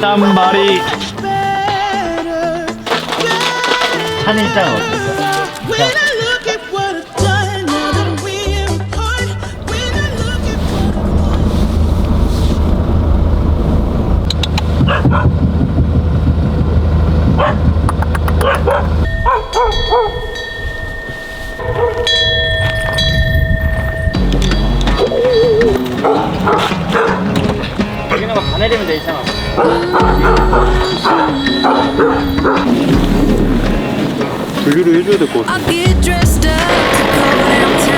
땀말이 I was better. better. 한일장 어땠어? 거 반해되면 돼 있잖아 분류를 해줘야 될 것 같아 I'll get dressed up to go downtown.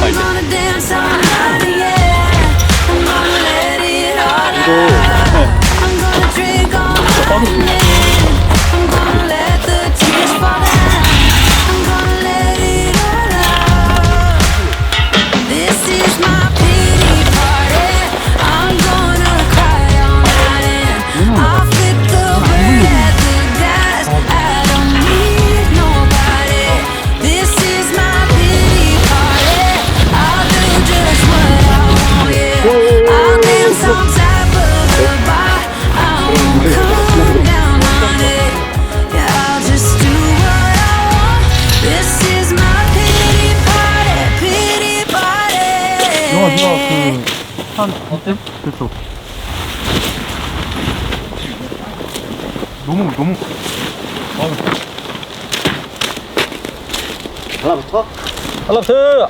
씌우고 그한 어때? 됐어 너무 너무 달라붙어? 달라붙어!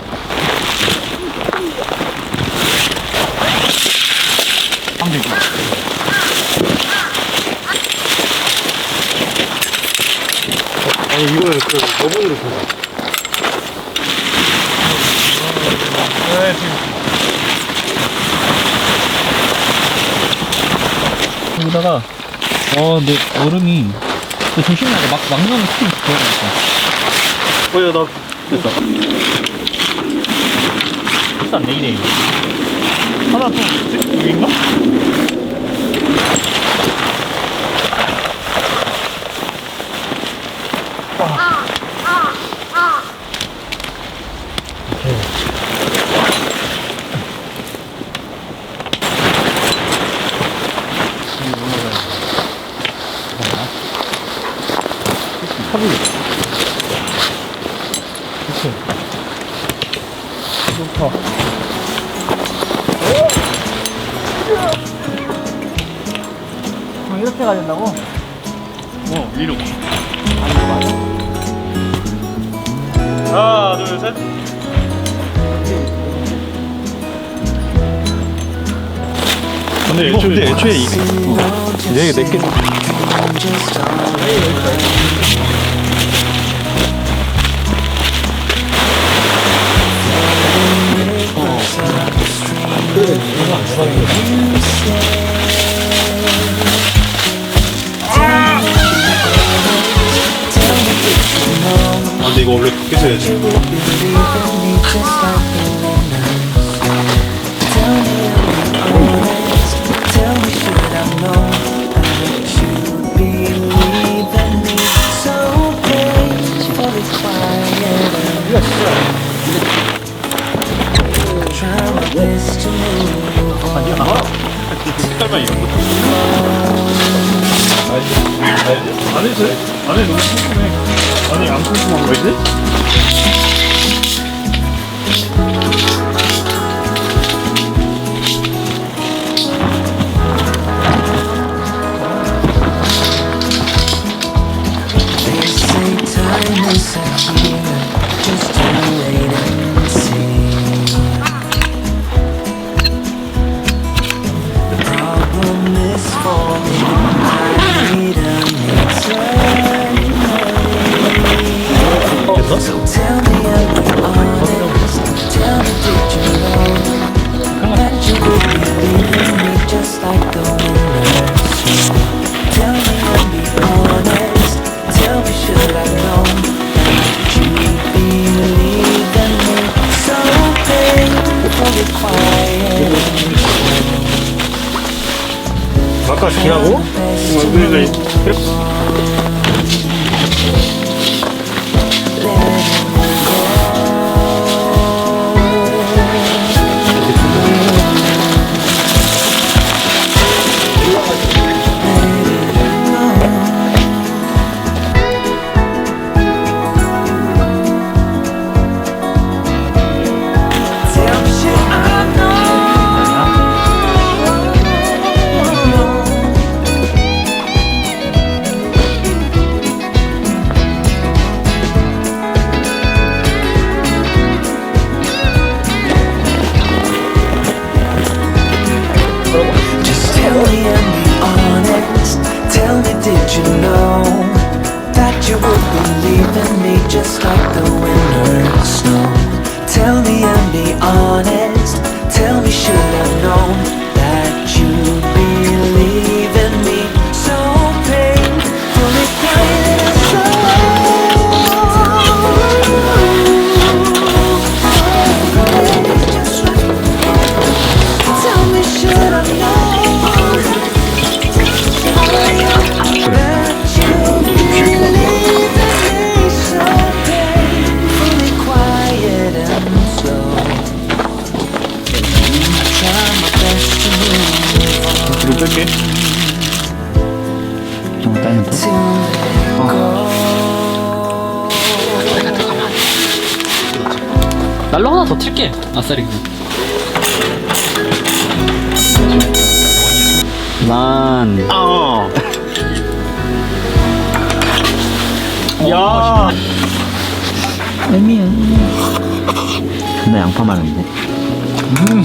아니 이거는 그 저분으로 보자 네 지금 여기다가 어 근데 얼음이 그 조심해야 돼 막 막나면 스킨 들어가니까. 어야 나 됐어. 일단 내일에. 하나 더. 있지? 여기인가? 탑 어, 이렇게 가야 된다고? 어 위로 하나 둘셋. 근데 애초, 근데 애초에 이게 어. 얘가 내게. 아 근데 이거 원래 밖에서 해야지 색깔만 이런 거 안에 저 안에 너무 꼼꼼해. 아니 안 꼼꼼한 거지? 아까 기하고? 그러니 더 튈게 아싸리 난. 아 야, 애미야. 나 양파 많은데. 한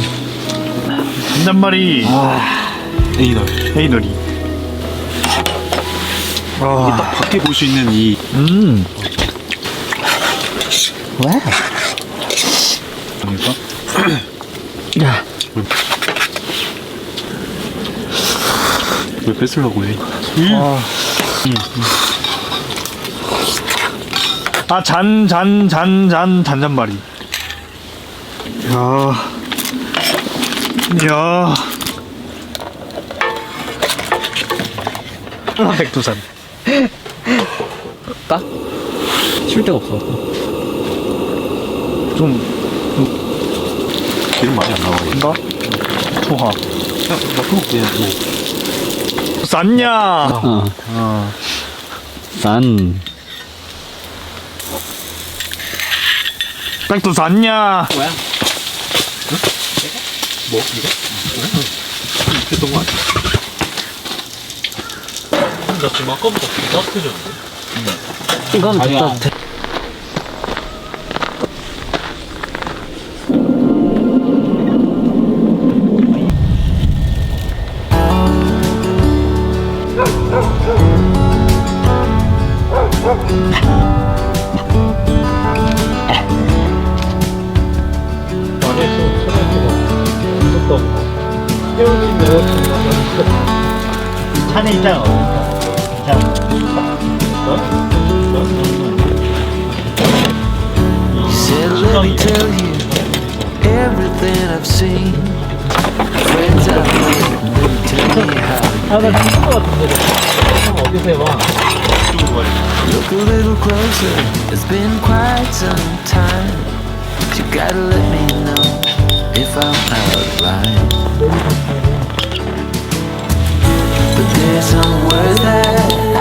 잔말이. 에이널 에이널이. 아, 딱 밖에 볼 수 있는 이. 음. 와. 아닐까? 야. 왜 뺏으려고 해? 아, 잔, 잔, 잔, 잔, 잔잔말이. 야. 야. 백두산. 딱? 쉴 데가 없어 좀, 기름 많이 안 나와요. 나 그거 그냥 뭐 쌌냐? 어. 어. 난 백두 쌌냐? 뭐야? 뭐? 이거? 했던 거 아니야? 나 지금 아까부터 따뜻해졌는데? 이건. 또 মানে এটাও এটাও Said, let me tell you everything I've seen. Friends I've made, let me tell you how. Look a little closer, it's been quite some time. But you gotta let me know if I'm out of line. There's worth that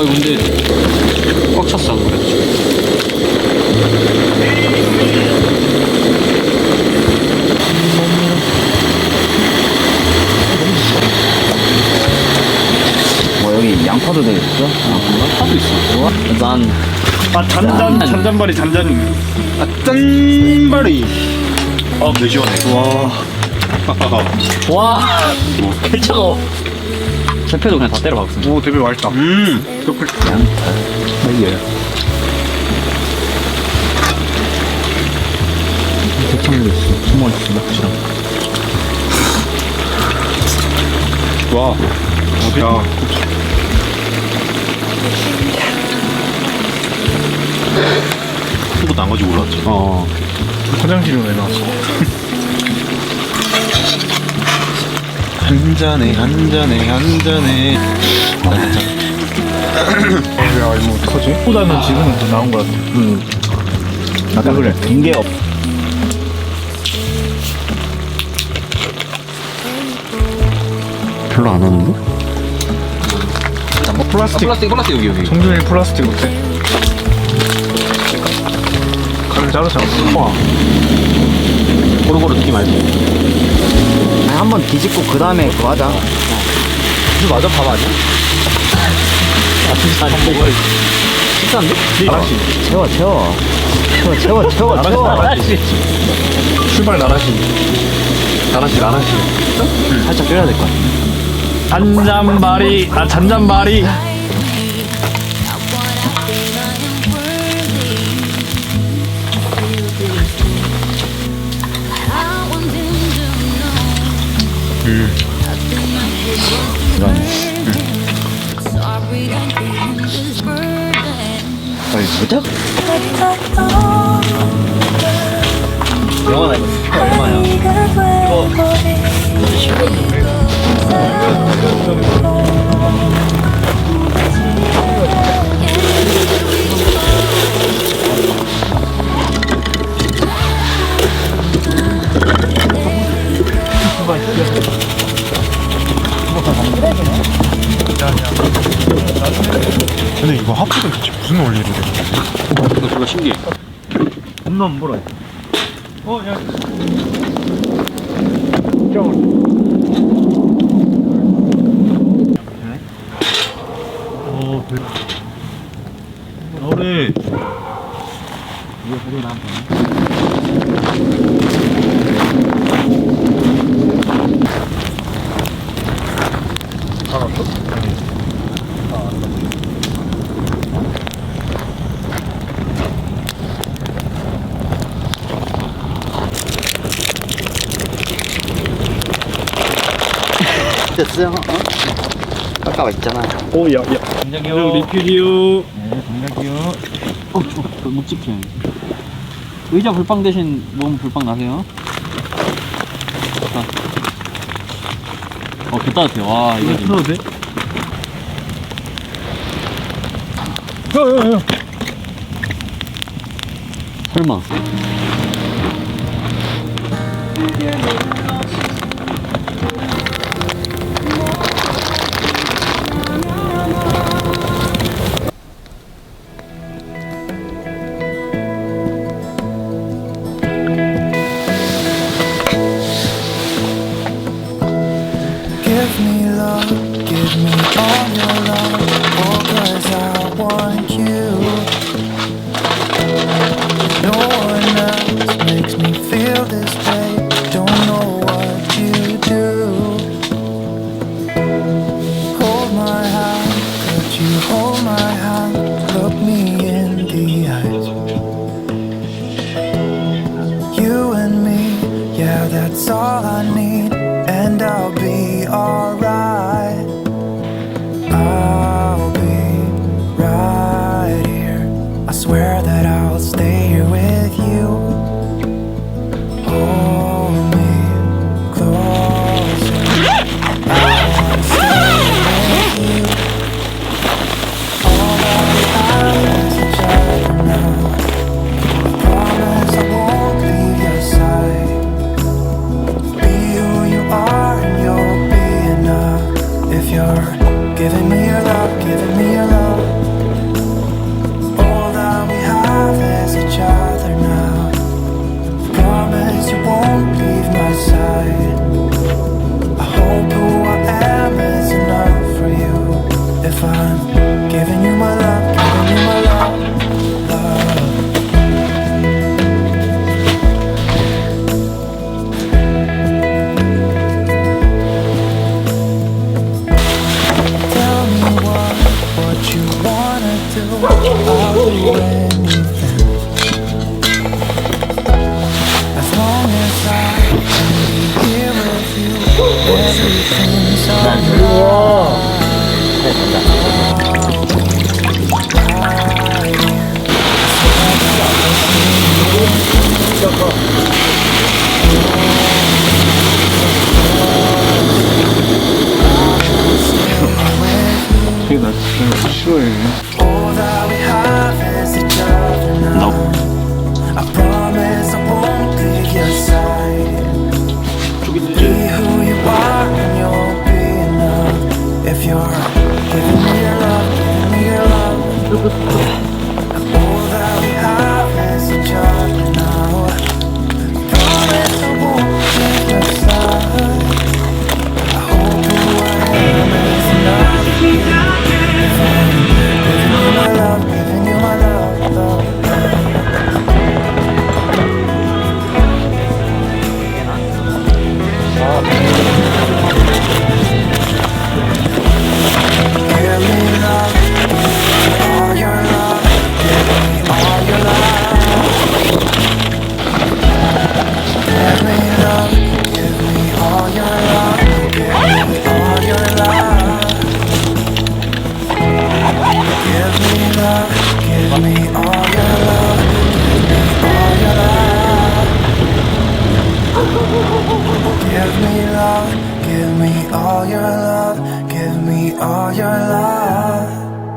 어 이거 근데 꽉 찼어 안 그래? 뭐 여기 양파도 되겠어? 아, 파도 있어. 난아 잔잔 잔잔바리 잔잔 아 짠바리 아, 개 시원해. 와. 와, 개 차가워. 제패도 그냥 다 때려 박습니다. 오 되게 맛있다 음 그렇게 이게 대창도 있어. 정말 있어, 낙지랑. 와 야. 아무것도 안 가지고 올라왔잖아. 어. 화장실은 왜 나왔어? 한 잔에 한 잔에 한 잔에. 야 이거 어떡하지? 보다는 지금은 더 나은 것 같아. 응. 아까 그래. 빈게 없. 별로 안 오는데? 어, 플라스틱. 플라스틱 플라스틱 여기 여기. 성준이 플라스틱 어때? 칼을 자르자. 와. 고루고루 느낌 알지? 한번 뒤집고 그 다음에 그거 하자. 이거 맞아? 밥 아니야? 아, 밥 먹어야지. 식사인데? 나라시. 채워, 채워. 채워, 채워, 채워, 채워. 나라시. 출발 나라시. 나라시, 나라시. 살짝 끓여야 될 것 같아. 잔잔바리. 아 잔잔바리. 근데 이거 하프는 대체 무슨 원리로 된 거야? 이거 그거 신기해. 겁나 안 불어. 어, 야. 어, 배. 노래. 됐어요? 어? 아까 있잖아. 오, 야, 야. 동작이요. 리필이요. 네, 동작이요. 어, 저, 그못 찍혀. 의자 불빵 대신 몸 불빵 나세요. 어, 개 따뜻해. 와, 이거 지금. 풀어도 돼? 야, 야, 야. 설마. 面顺。